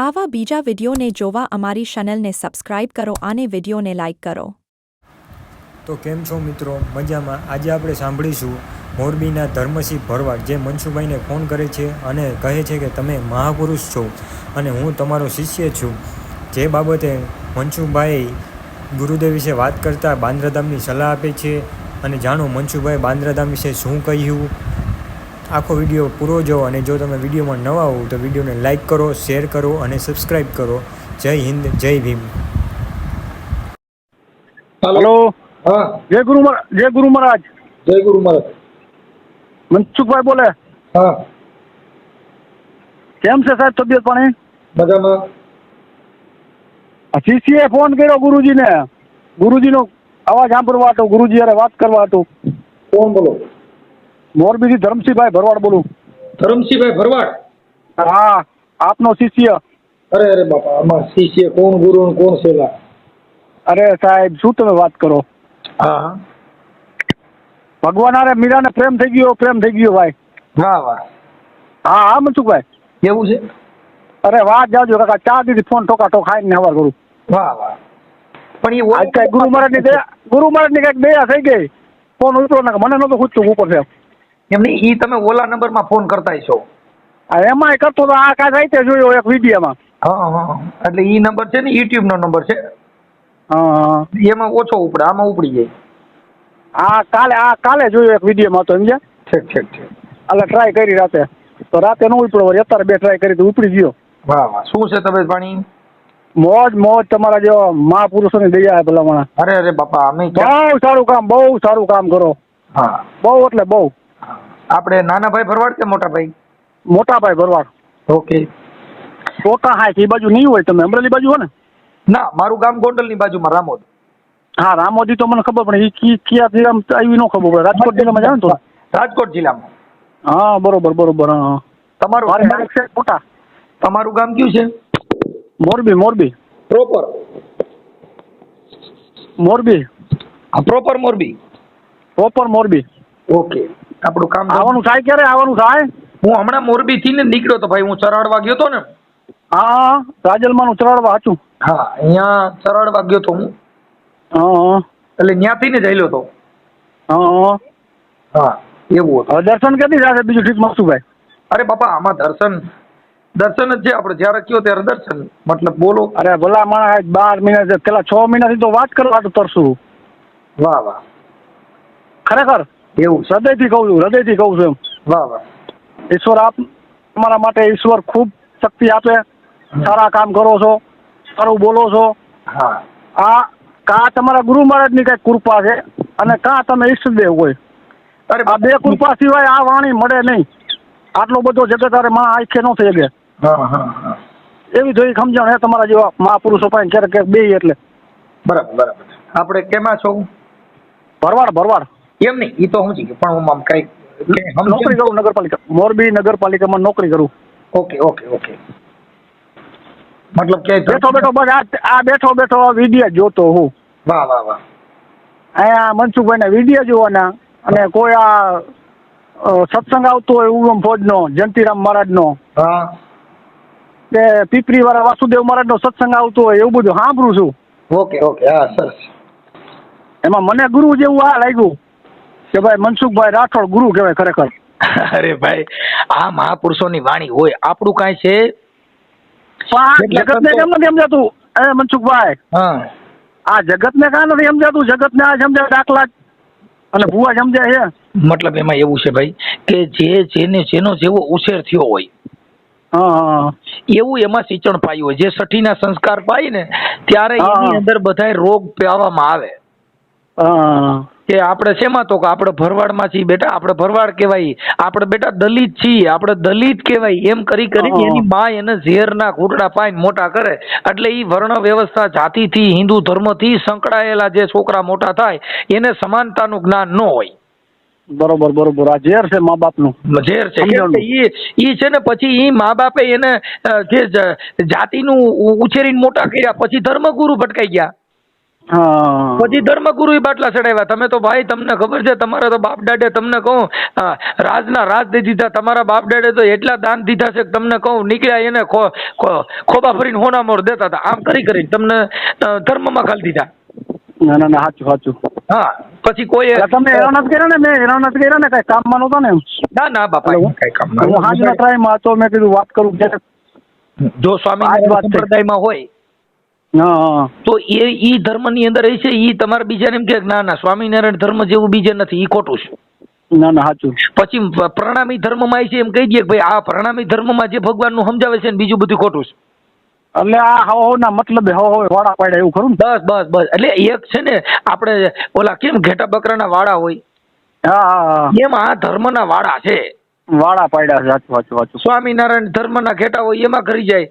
આવા બીજા વિડિયોને જોવા અમારી ચેનલને સબસ્ક્રાઇબ કરો અને વિડીયોને લાઇક કરો. તો કેમ છો મિત્રો? મજામાં? આજે આપણે સાંભળીશું મોરબીના ધર્મસિંહ ભરવાડ, જે મનસુભાઈને ફોન કરે છે અને કહે છે કે તમે મહાપુરુષ છો અને હું તમારો શિષ્ય છું. જે બાબતે મનસુભાઈ ગુરુદેવ વિશે વાત કરતા બાંદ્રાધામની સલાહ આપે છે અને જાણો મનસુભાઈ બાંદ્રાધામ વિશે શું કહ્યું? આખો વીડિયો પૂરો જો અને જો તમે વિડીયોમાં નવા હો તો વિડીયોને લાઇક કરો શેર કરો અને સબસ્ક્રાઈબ કરો. જય હિન્દ જય ભીમ. હલો. હા. જય ગુરુ જય ગુરુ મહારાજ. જય ગુરુ મહારાજ. મનસુખભાઈ બોલે. હા. કેમ છે સાહેબ તબિયત પાણી? મજામાં. શિષ્યએ ફોન કર્યો ગુરુજીને. ગુરુજીનો અવાજ સાંભળવા હતો ગુરુજી અરે વાત કરવા હતું. કોણ બોલો? મોરબીથી ધરમસિંહભાઈ ભરવાડ બોલું. ધરમસિંહભાઈ ભરવાડ? હા આપનો શિષ્ય. અરે અરે બાપા આમાં શિષ્ય કોણ ગુરુ ને કોણ સેલા? અરે સાહેબ શું તમે વાત કરો? હા હા. ભગવાન અરે મીરાને પ્રેમ થઈ ગયો પ્રેમ થઈ ગયો ભાઈ. વાહ વાહ. હા હા મનસુખભાઈ. એવું છે? અરે વાત જાજો કાકા ચાર દીધી ફોન ટોકા ટોક ખાઈને હવાર કરું. વાહ વાહ. પણ એ ગુરુ મહારાજ ગુરુ મહારાજની દયા ગુરુ મહારાજની કંઈક દયા થઈ ગઈ. ફોન ઉતરો ના મને નતો ખૂટતું ઉપર છે. એમની ઈ તમે ઓલા નંબરમાં ફોન કરતા છો આ એમાંય કરતો તો આ કાંઈ રાઈતે જોયો એક વિડીયોમાં. હા હા એટલે ઈ નંબર છે ને યુટ્યુબ નો નંબર છે. હા એમાં ઓછો ઉપડે આમાં ઉપડી જાય. આ કાલે આ કાલે જોયો એક વિડીયોમાં તો સમજ્યા? ઠીક ઠીક ઠીક. એટલે ટ્રાય કરી રાતે. તો રાતે ન ઉપડો વળી અત્યારે બે ટ્રાય કરી તો ઉપડી ગયો. વાહ વાહ. શું છે તબિયત પાણી? મોજ મોજ તમારા જેવા મહાપુરુષોની દયા હે ભલા અરે અરે બાપા અમે બહુ સારું કામ બહુ સારું કામ કરો. હા. બહુ એટલે બહુ. આપણે નાના ભાઈ ભરવાડ કે મોટા ભાઈ? મોટા ભાઈ ભરવાડ. ઓકે. ટોટા હાઈટ એ બાજુ નહીં હોય તમે અમરેલી બાજુ હો ને? ના મારું ગામ ગોંડલની બાજુમાં રામોદ. હા રામોદી તો મને ખબર પણ એ કી ક્યાં આમ આવી ન ખબર પડે. રાજકોટ જિલ્લામાં જાવ ને તો રાજકોટ જિલ્લામાં. હા બરોબર બરોબર હા તમારું છે મોટા. તમારું ગામ કયું છે? Morbi Morbi. Proper. Morbi. Proper Morbi. Proper Morbi. Okay. આપણું કામ આવવાનું થાય ક્યારે? આવવાનું થાય? હું હમણાં મોરબી થી ને નીકળ્યો તો ભાઈ હું ચરાડવા ગયો તો ને. હા રાજલમાનું ચરાડવા હાચું હા અહીંયા ચરાડવા ગયો તો હું. હા. એટલે ત્યાંથી ને જઈલો તો. હા. હા એવું હતું. દર્શન ક્યાંથી થશે બીજું ઠીક મકસુભાઈ અરે બાપા આમાં દર્શન દર્શન જ છે આપણે. જ્યારે કયો ત્યારે દર્શન. મતલબ બોલો. અરે ભલા માણસ બાર મહિના પેલા છ મહિનાથી તો વાત કરવા તો તરશું. વાહ વાહ. ખરેખર? એવું હૃદયથી કહું છું હૃદયથી કહું છું એમ. વાહ વાહ. ઈશ્વર આપ તમારા માટે ઈશ્વર ખૂબ શક્તિ આપે. સારા કામ કરો છો સારું બોલો છો. હા. આ કા તમારા ગુરુ મહારાજની કઈ કૃપા છે અને કા તમે ઈષ્ટદેવ હોય? અરે આ બે કૃપા સિવાય આ વાણી મળે નહીં. આટલો બધો જગત અરે માં આંખે ન થઈ ગયા. હા હા હા. એવી જોઈ સમજણ હે તમારા જેવા મહાપુરુષો પાસે ક્યારેક ક્યારેક બે એટલે. બરાબર બરાબર. આપણે કેમાં છો? ભરવાડ ભરવાડ. એમ નહીં એ તો હું છે પણ હું આમ કઈ નોકરી કરું નગરપાલિકા મોરબી નગરપાલિકામાં નોકરી કરું. Okay okay okay. મતલબ કે બેઠો બેઠો બસ આ બેઠો બેઠો વીડિયો જોતો હું. વાહ વાહ વાહ. અહીંયા મનસુખભાઈના વીડિયો જોવાના અને કોઈ આ સત્સંગ આવતો હોય ઉગમ ફોજનો જયંતિરામ મહારાજનો હા. કે પીપરી વાળા વાસુદેવ મહારાજનો સત્સંગ આવતો હોય એવું બધું સાંભળું છું. ઓકે ઓકે હા સરસ. એમાં મને ગુરુ જેવું આ લાગ્યું કે ભાઈ મનસુખભાઈ રાઠોડ ગુરુ કહેવાય ખરેખર. અરે ભાઈ આ મહાપુરુષોની વાણી હોય. આપણું કાંઈ છે? જગતને કેમ નથી સમજાતું? એ મનસુખભાઈ આ જગતને કાં નથી સમજાતું? જગતને આ સમજાય દાખલા અને ભૂવા સમજાય છે મતલબ એમાં એવું છે ભાઈ કે જે જેને જેનો જેવો ઉછેર થયો હોય એવું એમાં સિંચણ પાયું હોય. જે સઠીના સંસ્કાર પાય ને ત્યારે એની અંદર બધાય રોગ પાવામાં આવે. કે આપણે શેમાં તો કે આપણે ભરવાડમાં છીએ બેટા આપણે ભરવાડ કહેવાય. આપણે બેટા દલિત છીએ આપણે દલિત કહેવાય. એમ કરી કરી એની માં એને ઝેરના ઘૂંટડા પાઈને મોટા કરે. એટલે ઈ વર્ણ વ્યવસ્થા જાતિથી હિન્દુ ધર્મથી સંકળાયેલા જે છોકરા મોટા થાય એને સમાનતાનું જ્ઞાન ન હોય. બરોબર બરોબર. આ ઝેર છે મા બાપનું. ઝેર છે. એ ઈ છે ને પછી ઈ મા બાપે એને જે જાતિનું ઉછેરીને મોટા કર્યા પછી ધર્મગુરુ ભટકાઈ ગયા. પછી ધર્મગુરુ બાટલા ચડાવ્યા. તમે તો ભાઈ તમને ખબર છે તમારા તો બાપ દાડે તમને કહું રાજના રાજ દઈ દીધા. તમારા બાપ દાડે તો એટલા દાન દીધા છે તમને કહું નીકળ્યા એને ખોબા ભરીને હોના મોર દેતા હતા. આમ કરી કરીને તમને ધર્મમાં ખાલી દીધા. ના ના ના સાચું સાચું. હા પછી કોઈ તમે હેરાન નથી કર્યા ને? મેં હેરાન નથી કર્યા ને? કઈ કામમાં નહોતા ને ના ના બાપા હેલો? કઈ કામ હું હાજના ટ્રાયમાં હતો મેં કીધું વાત કરું. જો સ્વામી. સંપ્રદાયમાં હોય હા હા તો એ ઈ ધર્મની અંદર એ છે ઈ તમારે બીજાને એમ કે ના ના સ્વામિનારાયણ ધર્મ જેવું બીજે નથી ઈ ખોટું છે. ના ના સાચું પછી પ્રણામી ધર્મમાં માં છે એમ કહી દઈએ કે ભાઈ આ પ્રણામી ધર્મમાં જે ભગવાનનું સમજાવે છે ને બીજું બધું ખોટું છે. એટલે આ હવ હવ ના મતલબ હવ હવ વાડા પાડ્યા એવું ખરું બસ બસ બસ. એટલે એક છે ને આપણે ઓલા કેમ ઘેટા બકરાના વાડા હોય? હા એમ આ ધર્મના વાડા છે. વાડા પાડ્યા છે સાચું સાચું સાચું. સ્વામિનારાયણ ધર્મના ઘેટા હોય એમાં કરી જાય.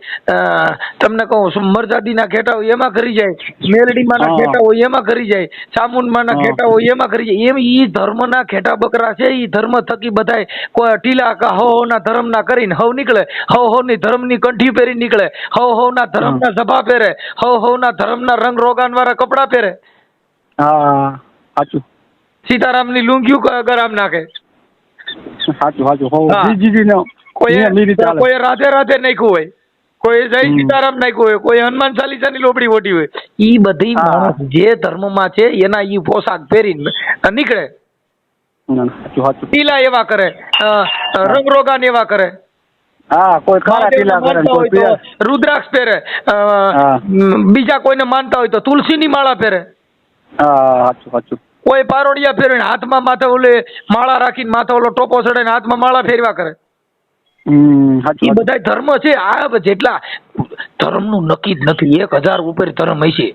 તમને કહું મરજાદીના ઘેટા હોય એમાં કરી જાય. મેલડીમાંના હા. ઘેટા હોય એમાં કરી જાય. ચામુંડમાંના ઘેટા હોય એમાં કરી જાય. એમ ઈ ધર્મના ઘેટા બકરા છે ઈ ધર્મ થકી બધાય કોઈ ટીલા કા હો ના ધર્મના કરીને હવ નીકળે. હવ હો ની ધર્મની કંઠી પહેરી નીકળે. હવ ના ધર્મ ના સભા પહેરે. હવ હવના ધર્મના રંગ રોગાન વાળા કપડા પહેરે. હા સાચું. સીતારામની લુંગીઓ ગ- ગરામ નાખે. સાચું સાચું હો હા. નો કોઈ નિયમ રીતે. કોઈ રાધે રાધે નાખ્યું હોય. કોઈ જય હમ. સીતારામ નાખ્યું હોય. કોઈ હનુમાન ચાલીસાની લોબડી ઓટી હોય. ઈ બધી હા. માણસ જે ધર્મમાં છે એના ઈ પોશાક પહેરીને નીકળે. ના, ના, સાચું સાચું ટીલા એવા કરે. અ, રંગરોગાન એવા કરે. હા કોઈ ખારા મહાદેવને પીલા કરે ને માનતા કોઈ હોય તો રુદ્રાક્ષ પહેરે. અ, હા. બીજા કોઈને માનતા હોય તો તુલસીની માળા પહેરે. હા સાચું સાચું. કોઈ પારોડિયા ફેરવીને હાથમાં માથે ઓલે માળા રાખીને માથે ઓલો ટોપો ચડાઈને હાથમાં માળા ફેરવા કરે. એ. બધા ધર્મ છે. આ જેટલા ધર્મનું નક્કી જ નથી. એક હજાર ઉપર ધર્મ હશે.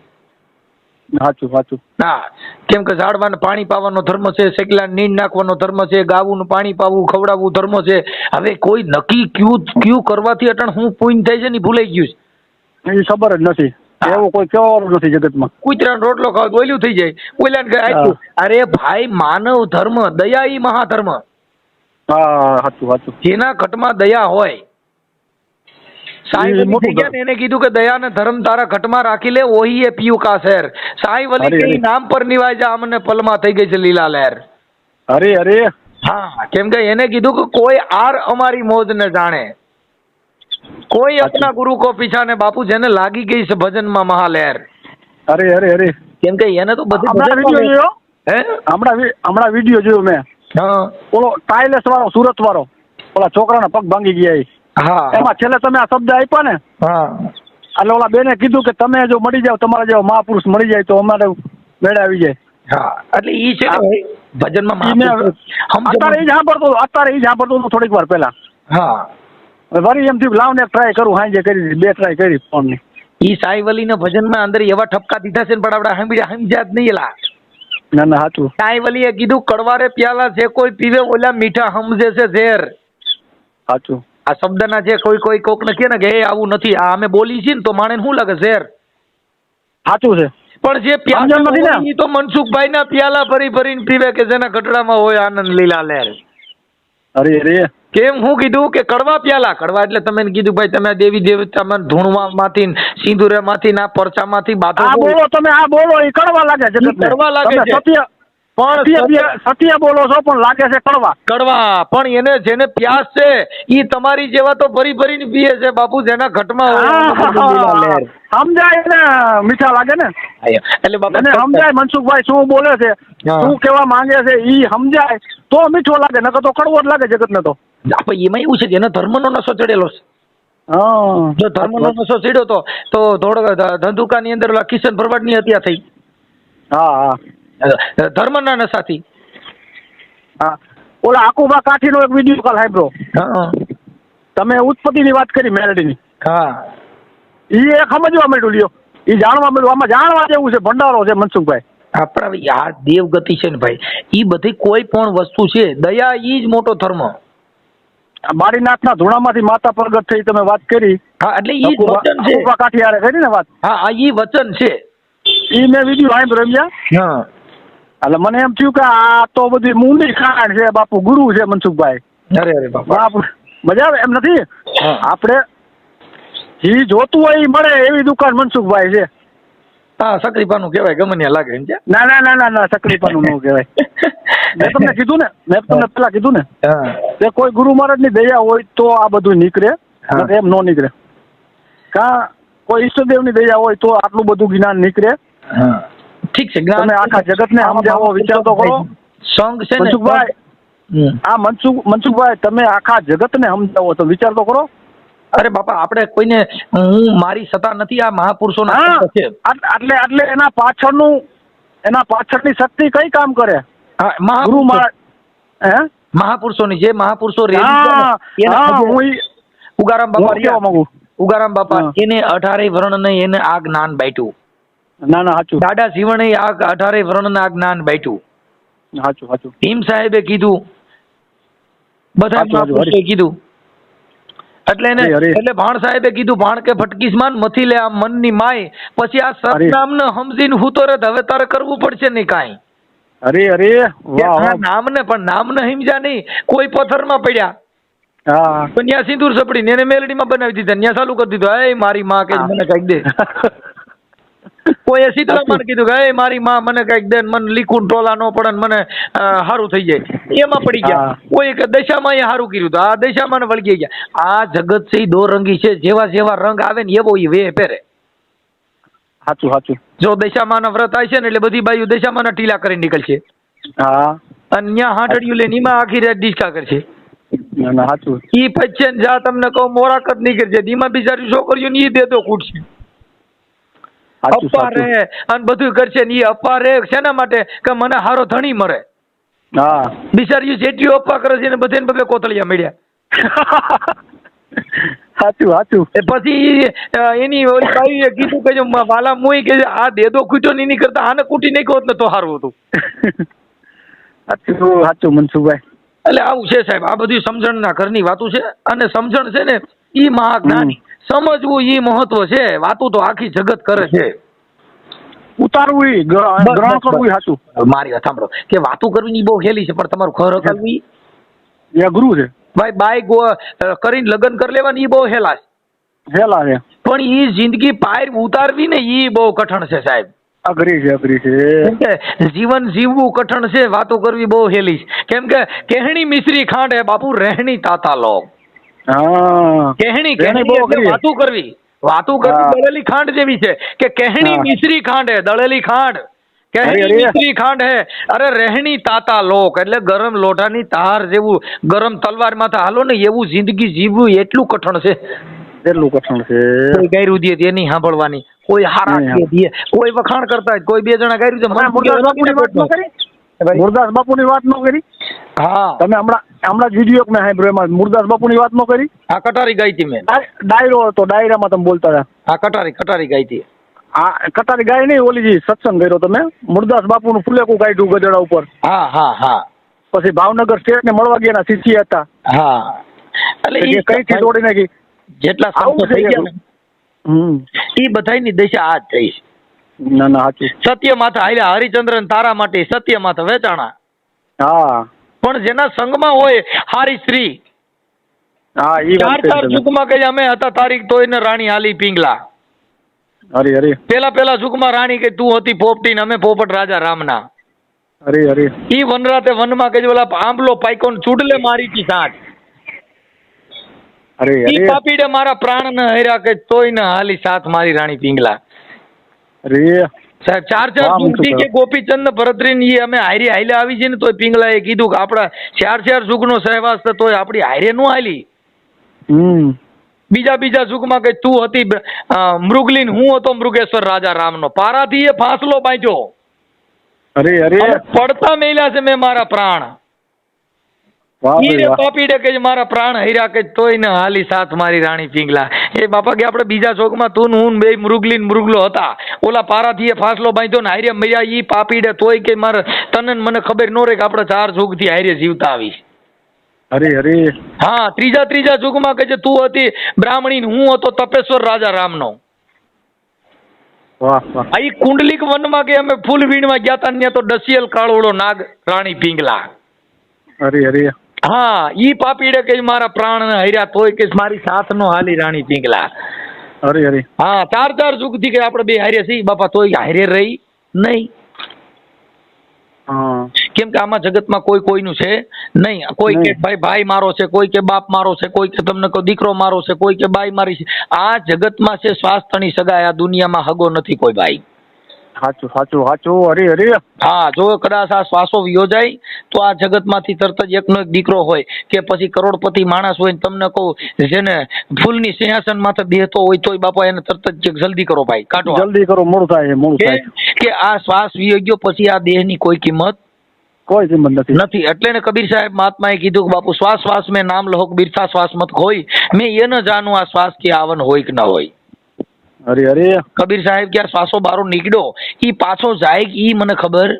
સાચું સાચું. હા કેમ કે ઝાડવાને પાણી પાવાનો ધર્મ છે શેકલા નીંદ નાખવાનો ધર્મ છે ગાવું પાણી પાવું ખવડાવવું ધર્મ છે. હવે કોઈ નક્કી ક્યુ ક્યુ કરવાથી અટણ હું પૂન થાય છે ને ભૂલાઈ ગયું છે. એ ખબર જ નથી. એવું કોઈ કહેવાનું નથી જગતમાં. કૂતરાનો રોટલો ખાવ ઓલું થઈ જાય. કહે અરે ભાઈ માનવ ધર્મ દયા ઈ મહાધર્મ. હા સાચું સાચું. જેના ઘટમાં દયા હોય. સાંઈ મોટું ગયા એને કીધું કે દયા ને ધર્મ તારા ઘટમાં રાખી લે ઓહી એ પીયું કા શહેર સાંઈ વલી કે નામ પર નિવાય જા અમને પલમાં થઈ ગઈ છે લીલા લહેર. અરે અરે. હા કેમ કે એને કીધું કે કોઈ આર અમારી મોજ ને જાણે. કોઈ અપના ગુરુ કો પીછા ને બાપુ જેને લાગી ગઈ છે ભજનમાં મહાલહેર અરે અરે અરે. કેમ કે એને તો બધી હમણાં વીડિયો જોયો? હે? હમણાં હમણાં વીડિયો જોયો મેં. હા. ઓલો ટાઇલેસ વાળો સુરત વાળો ઓલા છોકરાના પગ ભાંગી ગયા હા. એમાં છેલ્લે તમે આ શબ્દ આપ્યા ને? હા. એટલે ઓલા બેને કીધું કે તમે જો મળી જાવ તમારા જેવો મહાપુરુષ મળી જાય તો અમારે મેળે આવી જાય. હા. એટલે ઈ છે ભજનમાં ભજનમાં ઈ મેં અત્યારે જ સાંભળતો હતો અત્યારે જ સાંભળતો હતો થોડીક વાર પહેલા. હા. વળી એમ થયું લાવ ટ્રાય કરું હાંજે કરી બે ટ્રાય કરી ફોનની ઈ સાઈવલીના ભજનમાં અંદર એવા ઠપકા દીધા છે ને પણ આપણે સમજ્યા જ નહીં એલા. ના ના સાચું સાઈવલીએ કીધું કડવારે પ્યાલા જે કોઈ પીવે ઓલા મીઠા સમજે છે ઝેર. સાચું આ શબ્દના જે કોઈ કોઈ કોક ને કે ને કે એ આવું નથી આ અમે બોલી છીએ ને તો માણે શું લાગે ઝેર? સાચું છે. પણ જે પ્યાલા ઈ તો મનસુખભાઈ ના પ્યાલા ભરી ભરીને પીવે કે જેના ગટડામાં હોય આનંદ લીલા લહેર અરે અરે કેમ હું કીધું કે કડવા પ્યાલા કડવા એટલે તમે કીધું ભાઈ તમે દેવી દેવતામાં ધૂણવા માંથી સિંદુરે માંથી ના પરચા માંથી બાથો બોલો તમે આ બોલો એ કડવા લાગે છે કડવા લાગે છે. સત્ય પણ સત્ય બોલો છો પણ લાગે છે કડવા. કડવા. પણ એને જેને પ્યાસ છે ઈ તમારી જેવા તો ભરી ભરીને પીએ છે બાપુ જેના ઘટમાં. સમજાય ને મીઠા લાગે ને. એટલે બાપુ સમજાય મનસુખભાઈ શું બોલે છે શું કેવા માંગે છે ઈ સમજાય. તો મીઠો લાગે નકર તો કડવો જ લાગે જગત ને તો. આપણે એમાં એવું છે કે એને ધર્મનો નશો ચડેલો છે. હા. જો ધર્મનો નશો ચડ્યો તો તો થોડો ધંધુકાની અંદર કિશન ભરવાડની હત્યા થઈ. હા હા. ધર્મના નશાથી. હા. ઓલા આકુબા કાઠીનો એક વીડિયો કોલ સાંભળો હા. તમે ઉત્પત્તિની વાત કરી મેલડીની. હા. ઈ એક સમજવા માંડ્યું લ્યો. ઈ જાણવા માંડ્યું. આમાં જાણવા જેવું છે ભંડારો છે મનસુખભાઈ. આપણા આ દેવગતિ છે ને ભાઈ. ઈ બધી કોઈ પણ વસ્તુ છે દયા ઈ જ મોટો ધર્મ. બારીનાથના ધૂણામાંથી માતા પ્રગટ થઈ તમે વાત કરી. હા એટલે ઈ વચન છે. કાઠિયારે કરી ને વાત? હા આ ઈ વચન છે. ઈ મેં વીડિયો આમ રમ્યા હા. એટલે મને એમ થયું કે આ તો બધી મૂંડી ખાણ છે બાપુ ગુરુ છે મનસુખભાઈ. અરે અરે બાપા. મજા આવે એમ નથી. આપણે ઈ જોતું હોય ઈ મળે એવી દુકાન મનસુખભાઈ છે. હા સકરીપાનું કહેવાય ગમે ત્યાં લાગે એમ છે. ના ના ના ના ના તકલીફનું ન કહેવાય. મેં તમને કીધું ને મેં તમને પેલા કીધું ને કે કોઈ ગુરુ મહારાજની દયા હોય તો આ બધું નીકળે એમ નો નીકળે. કા કોઈ ઈષ્ટદેવની દયા હોય તો આટલું બધું જ્ઞાન નીકળે? ઠીક છે જ્ઞાન તમે આખા જગતને સમજાવો, વિચાર તો કરો. સંઘ છે ને મનસુખભાઈ આ મનસુખ મનસુખભાઈ તમે આખા જગતને સમજાવો તો વિચાર તો કરો. અરે બાપા આપણે કોઈને હું મારી સત્તા નથી આ મહાપુરુષોના ના છે. આટલે આટલે એના પાછળનું એના પાછળની શક્તિ કઈ કામ કરે? હા, ગુરુ મહાપુરુષો હે? મહાપુરુષોની જે મહાપુરુષો રેલી હા ઉગારામ બાપા કહેવા માંગુ? ઉગારામ બાપા એને અઢારે વર્ણ ને એને આ જ્ઞાન બાંટ્યું ના ના સાચું દાદા શિવણે આ અઢારે વર્ણ ના જ્ઞાન બાંટ્યું સાચું સાચું ભીમ સાહેબે કીધું બધા કીધું. એટલે એને. એટલે ભાણ સાહેબે કીધું ભાણ કે ફટકીસમાન મથી લે આ મનની માય પછી આ સતનામ ને સમજીને હું તો હવે તારે કરવું પડશે નહીં કાંઈ. અરે અરે વાહ વાહ. નામને પણ નામને સમજ્યા નહીં. કોઈ પથ્થરમાં પડ્યા. હા. પણ ત્યાં સિંદૂર સપડી એને મેલડીમાં બનાવી દીધા ત્યાં ચાલુ કરી દીધું. એ મારી માં કે મને કંઈક દે. કોઈએ શીતળામાં કીધું કે એ મારી માં મને કંઈક દે મને લીકુન ટોલા નો પડે મને સારું થઈ જાય. એમાં પડી ગયા. કોઈ કે દશામાં એ હારું કર્યું તો આ દશામાં ને વળગી ગયા. આ જગત છે દોરંગી રંગી છે. જેવા જેવા રંગ આવે ને એવો એ વે પહેરે. સાચું સાચું. જો દશામાના વ્રત આવશે ને એટલે બધી બાઈઓ દશામાના ટીલા કરી નીકળશે. હા. અને ત્યાં હાંટડિયું લઈને એમાં આખી રાત ડિસ્કા કરશે. સાચું ઈ પછી જા તમને કહું મોરાકત નીકળશે ધીમા બિચારી છોકરીઓ ને ઈ દેતો ખૂટશે. અપારે અને બધું કરશે ને ઈ અપારે શેના માટે? કે મને હારો ધણી મરે. હા. બિચારી જેટલી અપ્પા કરે છે ને બધાને બદલે કોતળિયા મળ્યા. સાચું સાચું. એ પછી એની ઓલી બાઈએ કીધું કે જો વાલા મુઈ કે આ દેદો ખૂટ્યો નહીં કરતા આને કૂટી નાખ્યો હોત ને તો સારું હતું. સાચું સાચું મનસુખભાઈ. એટલે આવું છે સાહેબ આ બધી સમજણના ઘરની વાતો છે અને સમજણ છે ને ઈ મહાજ્ઞાની. સમજવું ઈ મહત્વ છે વાતો તો આખી જગત કરે છે. ઉતારવું ગ્રહણ કરવું સાચું મારી વાત સાંભળો. કે વાતો કરવી બહુ હેલી છે પણ તમારું ઘર હકાવવું એ અઘરું છે. ભાઈ બાય ગો કરીને લગ્ન કરી લેવાની એ બહુ હેલા છે. હેલા છે. પણ એ જિંદગી પાર ઉતારવી ને એ બહુ કઠણ છે સાહેબ. અઘરી છે અઘરી છે. જીવન જીવવું કઠણ છે વાતો કરવી બહુ હેલી છે. કેમ કે કેહણી મિશ્રી ખાંડ હે બાપુ રહેણી તાતા લો. હા. કેહણી બહુ. વાતો કરવી. વાતો કરવી. દળેલી ખાંડ જેવી છે કે કેહણી મિશ્રી ખાંડ હે દળેલી ખાંડ. અરે. ખાંડ હે. અરે રહેણી તાતા લોક. એટલે ગરમ લોઢાની તાર જેવું ગરમ તલવાર માથે હાલો ને એવું જિંદગી જીવવું એટલું કઠણ છે. એટલું કઠણ છે. કોઈ ગાયરું દે તેની સાંભળવાની. કોઈ હારા નહીં, દે. કોઈ વખાણ કરતા કોઈ બે જણા ગાયરું છે. બાપુની વાત ન કરી. મુરદાસ બાપુની વાત ન કરી? હા. તમે હમણાં હમણાં વીડિયો મેં સાંભળ્યો એમાં. મુરદાસ બાપુની વાત ન કરી? હા કટારી ગાઈ હતી મેં. ડાયરો હતો ડાયરામાં તમે બોલતા હતા. હા કટારી કટારી ગાઈ હતી. આ કટારી ગાય નહીં ઓલી જે સત્સંગ કર્યો તમે. મુરદાસ બાપુનું ફુલેકું કાઢ્યું ગધેડા ઉપર. હા હા હા. પછી ભાવનગર સ્ટેટ ને મળવા ગયા શિષ્ય હતા. હા. એટલે એ કઈ થી દોડી નાખી? જેટલા સંતો થઈ ગયા ને હમ. એ બધાયની દશા આ થઈ. ના ના સાચું. સત્ય માથે હાલ્યા હરિચંદ્રન તારા માટે સત્ય માથે વેચાણા. હા. પણ જેના સંગમાં હોય હારી સ્ત્રી. હા એ ચાર ચાર તમે. યુગમાં અમે હતા તારીખ તો એને રાણી હાલી પિંગલા. હરી હરી. પેલા પેલા સુખમાં રાણી કે તું હતી પોપટી ને અમે પોપટ રાજા રામના. હરી હરી. ઈ વનરાતે વનમાં કે ઓલા આંબલો પાઈકોન ચૂડલે મારી તી સાંજ અરે ઈ પાપીડે મારા પ્રાણ ન હર્યા કે તોય ન હાલી સાથ મારી રાણી પિંગલા. અરે સાહેબ ચાર ચાર યુગથી કે ગોપીચંદ ભરતરીનની અમે હારી હાલે આવી છે ને તોય પિંગલાએ કીધું કે આપડા ચાર ચાર સુખ નો સહેવાસ તોય આપડી હારે નો હાલી. હમ. બીજા બીજા સુખમાં કે તું હતી મૃગલીન હું હતો મૃગેશ્વર રાજા રામનો. પારાથી એ ફાંસલો બાંધ્યો. અરે અરે. પડતા મેલ્યા છે મેં મારા પ્રાણ. પાપીડે કે મારા પ્રાણ હૈરા કે તોય ને હાલી સાથ મારી રાણી પિંગલા. એ બાપા કે આપણે બીજા શોકમાં તું ને હું બે મૃગલીન મૃગલો હતા. ઓલા પારાથી એ ફાંસલો બાંધ્યો ને હારે મર્યા ઈ પાપીડે તોય કે મારે તને મને ખબર ન રહે કે આપણે ચાર યુગથી હારે જીવતા આવી હરી હરી. હા ત્રીજા ત્રીજા યુગમાં કે જે તું હતી બ્રાહ્મણી હું હતો તપેશ્વર રાજા રામનો. વાહ વાહ. ઈ કુંડલિક વનમાં કે અમે ફૂલ વીણવા ગયા તા ત્યાં તો ડસિયલ કાળોળો નાગ રાણી પિંગલા. અરે અરે હા ઈ પાપીડે કે મારા પ્રાણ હર્યા તોય કે મારી સાથ નો હાલી રાણી પિંગલા. અરે અરે હા ચાર ચાર યુગથી કે આપણે બે હારે છીએ બાપા તોય હારે રહી નહીં. આમાં જગતમાં કોઈ કોઈનું છે નહીં. કોઈ કે ભાઈ ભાઈ મારો છે કોઈ કે બાપ મારો છે કોઈ કે તમને કોઈ દીકરો મારો છે કોઈ કે બાઈ મારી છે. આ જગતમાં છે સ્વાસ્થ્યની સગાઈ આ દુનિયામાં હગો નથી કોઈ ભાઈ. સાચું સાચું સાચું. હરી હરી. હા જો કદાચ આ શ્વાસો યોજાય તો આ જગતમાંથી તરત જ એકનો એક દીકરો હોય કે પછી કરોડપતિ માણસ હોય ને તમને કહું જેને ફૂલની સિંહાસન માથે બેહતો હોય તોય બાપા એને તરત જ જલ્દી કરો ભાઈ કાઢો. જલ્દી કરો મોડું થાય મૂળ મોડું થાય. કે આ શ્વાસ વિયોગ્યો પછી આ દેહની કોઈ કિંમત કોઈ સંબંધ નથી. નથી. એટલે ને કબીર સાહેબ મહાત્માએ કીધું કે બાપુ શ્વાસ શ્વાસ મેં નામ લહો બિરસા શ્વાસ મત ખોઈ. મેં એ ન જાણું આ શ્વાસ કે આવન હોય કે ન હોય. અરે અરે કબીર સાહેબ કે આ શ્વાસો બારો નીકળ્યો ઈ પાછો જાય કે ઈ મને ખબર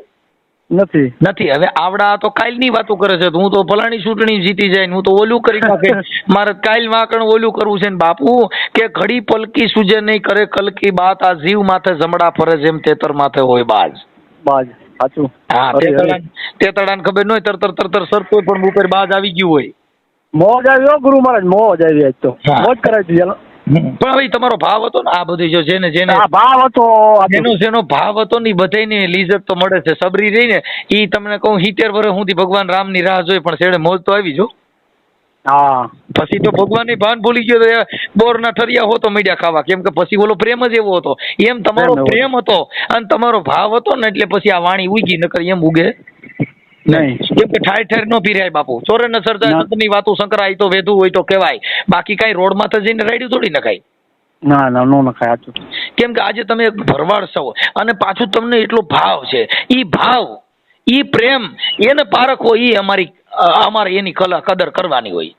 નથી. નથી. હવે આવડા તો કાલની વાતો કરે છે. તો હું તો ફલાણી ચૂંટણી જીતી જાય હું તો ઓલું કરી નાખે. મારે કાલ વાંકણ ઓલું કરવું છે ને બાપુ કે ઘડી પલકી સુજે નહીં કરે કલકી બાત આ જીવ માથે જમડા ફરે જેમ તેતર માથે હોય બાજ. બાજ. સાચું હા હરી, હરી. તેતડાને તેતડાને ખબર ન હોય તરતર તરતર સરતો પણ ઉપર બાજ આવી ગયું હોય. મોજ આવ્યો ગુરુ મહારાજ મોજ આવી આજ તો. મોજ કરાવી દીધી પણ હવે તમારો ભાવ હતો ને આ બધું જો જેને જેને ભાવ હતો જેનો જેનો ભાવ હતો ને બધાને લીઝત તો મળે છે. સબરી રહી ને એ તમને કહું હિતેર વર્ષ સુધી ભગવાન રામની રાહ જોઈ પણ છેડે મોજ તો આવી જો. હા. પછી તો ભગવાનની ભાન ભૂલી ગયો તો બોરના ઠરિયા હોતો મીડિયા ખાવા. કેમ કે પછી ઓલો પ્રેમ જ એવો હતો. એમ તમારો પ્રેમ હતો અને તમારો ભાવ હતો ને એટલે પછી આ વાણી ઉગી નકર એમ ઉગે. નહીં. કેમ કે ઠાર ઠેર નો પીરાય બાપુ. ચોરે ન ના. વાતો સંકરાય તો વેધું હોય તો કહેવાય. બાકી કાંઈ રોડમાં તો જઈને રાડ્યું થોડી નખાય. ના ના નો નખાય સાચું કેમ કે આજે તમે ભરવાડ છો અને પાછું તમને એટલો ભાવ છે. ઈ ભાવ ઈ પ્રેમ એને પારખો ઈ અમારી અમારે એની કલા કદર કરવાની હોય.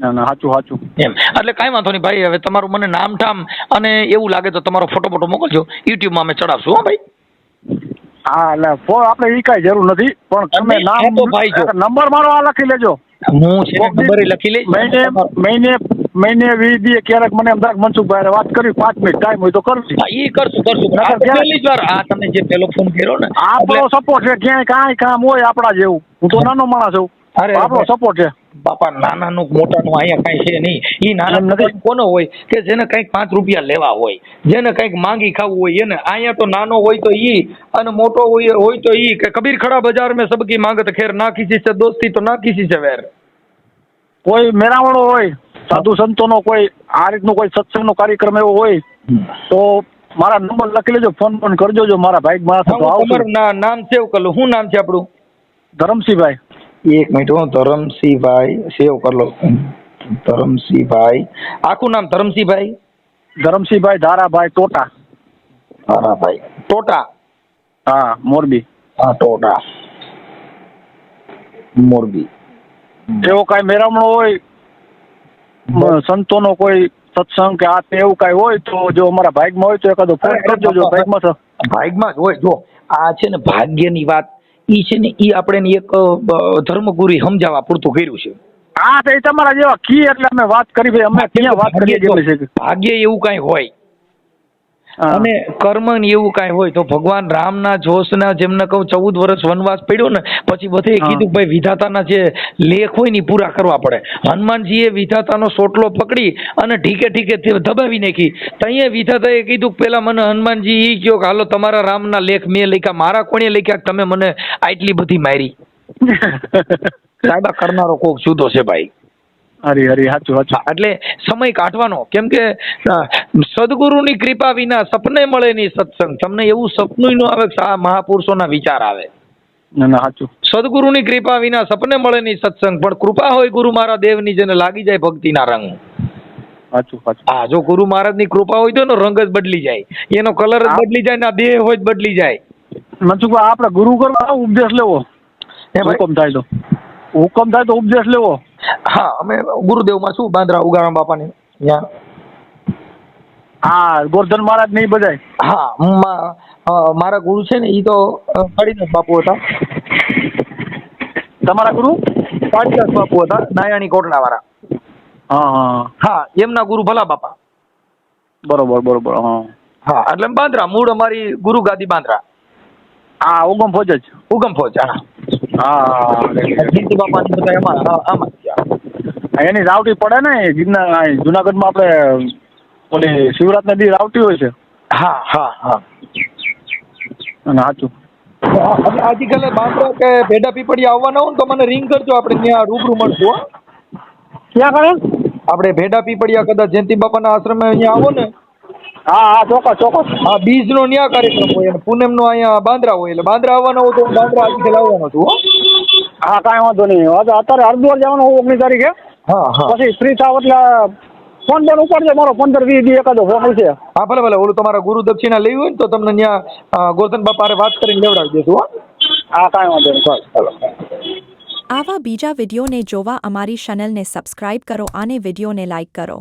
સાચું સાચું. એમ. એટલે કાંઈ વાંધો નહીં ભાઈ હવે તમારું મને નામ ઠામ અને એવું લાગે તો તમારો ફોટો ફોટો મોકલજો. યુટ્યુબમાં અમે ચડાવશું હો ભાઈ. હા એટલે ફોન આપણે ઈ કઈ જરૂર નથી પણ તમે નામ તો ભાઈ જો. નંબર મારો આ લખી લેજો. હું છે નંબર લખી લે મહિને મહિને મહિને વીસ દી ક્યારેક મને કે મનસુખભાઈ વાત કરી પાંચ મિનિટ ટાઈમ હોય તો કરશું ઈ કરશું કરશું. પહેલી જ વાર આ તમે જે પેલો ફોન કર્યો ને આપણો સપોર્ટ છે ક્યાંય કાંઈ કામ હોય આપણા જેવું. હું તો નાનો માણસ છું. આપણો સપોર્ટ છે. બાપા નાનાનું મોટાનું અહીંયા કાંઈ છે નહીં. ઈ નાના કોનો હોય કે જેને કંઈક પાંચ રૂપિયા લેવા હોય જેને કંઈક માંગી ખાવું હોય એને અહીંયા તો નાનો હોય તો ઈ અને મોટો હોય હોય તો ઈ કે કબીર ખડા બજાર મેં સબકી માંગત ખેર ના કિસી છે દોસ્તી તો ના કિસી છે વેર. કોઈ મેરાવણો હોય સાધુ સંતોનો કોઈ આ રીતનો કોઈ સત્સંગનો કાર્યક્રમ એવો હોય તો મારા નંબર લખી લેજો ફોન ફોન કરજો જો મારા ભાઈ મારા ના- નામ સેવ કરી. શું નામ છે આપણું? ધરમસિંહભાઈ. એક મિનિટ હું ધરમસિંહભાઈ સેવ કરી ધરમસિંહભાઈ. આખું નામ ધરમસિંહભાઈ? ધરમસિંહભાઈ ધારાભાઈ ટોટા. ધારાભાઈ. ટોટા? હા મોરબી. હા ટોટા. મોરબી. એવો કાંઈ મેરામણો હોય સંતોનો કોઈ સત્સંગ કે આ એવું કાંઈ હોય તો જો અમારા ભાગમાં હોય તો એકાદો ફોન કરજો જો ભાગમાં જ હોય. જો આ છે ને ભાગ્યની વાત ઈ છે ને ઈ આપણે ને એક ધર્મગુરુ સમજાવવા પૂરતું કર્યું છે હા તો એ તમારા જેવા કી એટલે અમે વાત કરી ભાઈ અમે ત્યાં વાત કરીએ ભાગ્ય છે ભાગ્ય એવું કાંઈ હોય. અને કર્મ ને એવું કાંઈ હોય તો ભગવાન રામના જોશના જેમને કહું ચૌદ વર્ષ વનવાસ પડ્યો ને પછી બધે. કીધું ભાઈ વિધાતાના જે લેખ હોય ને પૂરા કરવા પડે. હનુમાનજીએ વિધાતાનો સોટલો પકડી અને ઠીકે ઠીકે તે દબાવી નાખી. તઈએ વિધાતાએ કીધું કે પેલા મને હનુમાનજી એ કયો કે હાલો તમારા રામના લેખ મેં લખ્યા મારા કોણે લખ્યા તમે મને આટલી બધી મારી? સાહેબ કરનારો કોક જુદો છે ભાઈ. હરી હરી સાચું સાચું. એટલે સમય કાઢવાનો. કેમ કે સદગુરુની કૃપા વિના સપને મળે નહીં સત્સંગ. તમને એવું સપનું ન આવે આ મહાપુરુષોના વિચાર આવે. ના ના સાચું. સદગુરુની કૃપા વિના સપને મળે નહીં સત્સંગ. પણ કૃપા હોય ગુરુ મારા દેવની જેને લાગી જાય ભક્તિના રંગ. સાચું સાચું. હા જો ગુરુ મહારાજની કૃપા હોય તો એનો રંગ જ બદલી જાય. એનો કલર જ બદલી જાય ને આ દેહ હોય જ બદલી જાય. આપડે આપણે ગુરુ કરવા ઉપદેશ લેવો. હુકમ થાય તો. હુકમ થાય તો ઉપદેશ લેવો. હા અમે ગુરુદેવમાં શું? બાંદ્રા ઉગારામ બાપાની ત્યાં. હા ગોરધન મહારાજ નહીં બધાય. હા મારા ગુરુ છે ને એ તો કાળીદાસ બાપુ હતા. તમારા ગુરુ? કાળીદાસ બાપુ હતા નાયાણી કોટડા વાળા હા એમના ગુરુ ભલા બાપા. બરોબર બરોબર હા. હા એટલે બાંદ્રા મૂળ અમારી ગુરુ ગાદી બાંદ્રા. હા ઉગમ ફોજ જ. ઉગમ ફોજ હા. હા બાપા બધા એમાં આમાં. એની રાવટી પડે ને ગિરનાર જુનાગઢ જુનાગઢમાં આપણે ઓલી શિવરાતના દી આવતી હોય છે. હા હા હા. અને સાચું અને આજકાલે બાંદ્રા કે ભેડા પીપળિયા આવવાના હોય ને તો મને રિંગ કરજો આપણે ત્યાં રૂબરૂ મળશું હો. ક્યાં કરે? આપણે ભેડા પીપળિયા કદાચ જયંતિ બાપાના આશ્રમે અહીંયા આવો ને. હા હા ચોક્કસ ચોક્કસ. હા બીજ નો ન્યા કાર્યક્રમ હોય અને પૂનમનો અહીંયા બાંદ્રા હોય એટલે બાંદ્રા આવવાનો હોય તો હું બાંદ્રા આજકાલ આવવાનો છું હા. કાંઈ વાંધો નહીં. અત્યારે હરિદ્વાર જવાનું હું ઓગણીસ તારીખે. પછી ફ્રી થાવ એટલે ફોન ઉપાડજો મારો પંદર વીસ દી એકાદો ફોન છે. હા ભલે ભલે ઓલું તમારા ગુરુ દક્ષિણા લેવી હોય ને તો તમને ત્યાં ગોરધન બાપારે વાત કરીને લેવડાવી દેશું હા. કાંઈ વાંધો નહીં. ચાલો આવા બીજા વિડીયોને જોવા અમારી ચેનલને સબસ્ક્રાઇબ કરો અને વિડીયોને લાઇક કરો.